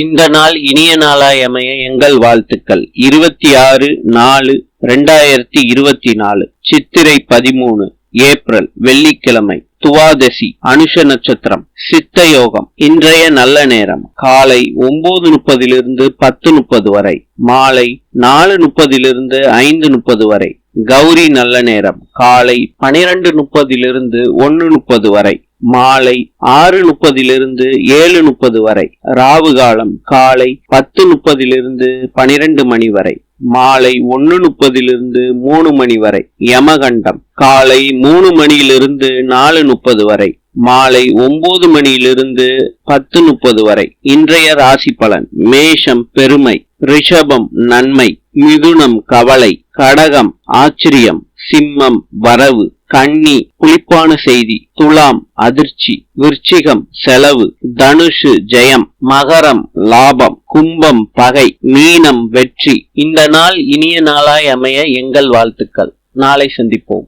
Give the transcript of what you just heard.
இந்த நாள் இனிய நாளாய் அமைய எங்கள் வாழ்த்துக்கள். இருபத்தி ஆறு நாலு ரெண்டாயிரத்தி இருபத்தி நாலு சித்திரை பதிமூணு ஏப்ரல் வெள்ளிக்கிழமை துவாதசி அனுஷ நட்சத்திரம் சித்த யோகம் இன்றைய நல்ல நேரம். காலை ஒன்பது முப்பதிலிருந்து பத்து முப்பது வரை மாலை நாலு முப்பதிலிருந்து ஐந்து முப்பது வரை கௌரி நல்ல நேரம். காலை பனிரெண்டு முப்பதிலிருந்து ஒன்னு முப்பது வரை மாலை ஆறு முப்பதிலிருந்து ஏழு முப்பது வரை. ராவு காலம் காலை பத்து முப்பதிலிருந்து பனிரெண்டு மணி வரை. மாலை ஒன்னு முப்பதிலிருந்து மூணு மணி வரை. யமகண்டம் காலை மூணு மணியிலிருந்து நாலு முப்பது வரை. மாலை ஒன்பது மணியிலிருந்து பத்து முப்பது வரை. இன்றைய ராசி பலன் மேஷம் பெருமை ரிஷபம் நன்மை மிதுனம் கவலை கடகம் ஆச்சரியம் சிம்மம் வரவு கன்னி புளிப்பான செய்தி துலாம் அதிர்ச்சி விருச்சிகம் செலவு தனுஷு ஜெயம் மகரம் லாபம் கும்பம் பகை மீனம் வெற்றி. இந்த நாள் இனிய நாளாய் அமைய எங்கள் வாழ்த்துக்கள். நாளை சந்திப்போம்.